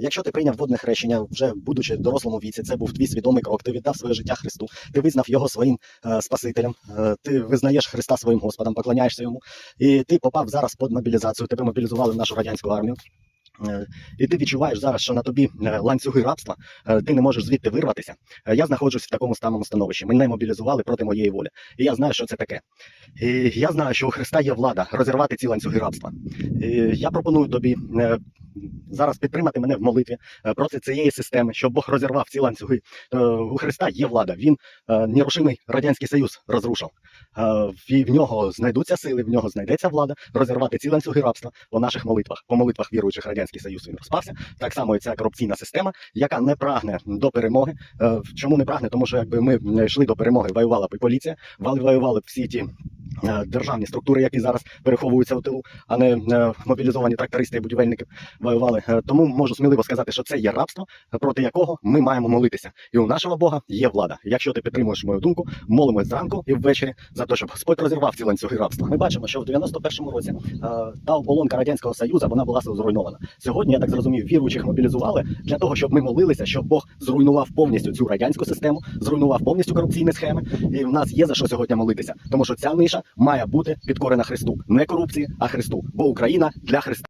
Якщо ти прийняв водне хрещення, вже будучи в дорослому віці, це був твій свідомий крок. Ти віддав своє життя Христу, ти визнав його своїм е, Спасителем, е, ти визнаєш Христа своїм Господом, поклоняєшся йому, і ти попав зараз під мобілізацію. Тебе мобілізували в нашу радянську армію. Е, І ти відчуваєш зараз, що на тобі е, ланцюги рабства, е, ти не можеш звідти вирватися. Я знаходжусь в такому самому становищі. Мене мобілізували проти моєї волі. І я знаю, що це таке. І я знаю, що у Христа є влада розірвати ці ланцюги рабства. І я пропоную тобі зараз підтримати мене в молитві е, проти цієї системи, щоб Бог розірвав ці ланцюги. Е, У Христа є влада. Він е, нерушимий радянський союз розрушив. І в нього знайдуться сили, в нього знайдеться влада розірвати ці ланцюги рабства по наших молитвах, по молитвах віруючих радянський союз він розпався. Так само і ця корупційна система, яка не прагне до перемоги. Чому не прагне? Тому що якби ми йшли до перемоги, воювала б і поліція, вали- воювали б всі ті. Е, Державні структури, які зараз переховуються у тилу, а не е, мобілізовані трактористи і будівельники воювали. Е, Тому можу сміливо сказати, що це є рабство, проти якого ми маємо молитися. І у нашого Бога є влада. Якщо ти підтримуєш мою думку, молимось зранку і ввечері за те, щоб Господь розірвав ці ланцюги рабства. Ми бачимо, що в 91-му році та оболонка радянського союзу вона була зруйнована. Сьогодні я так зрозумів, віруючих мобілізували для того, щоб ми молилися, щоб Бог зруйнував повністю цю радянську систему, зруйнував повністю корупційні схеми. І в нас є за що сьогодні молитися, тому що ця ниша має бути підкорена Христу, не корупції, а Христу, бо Україна для Христа.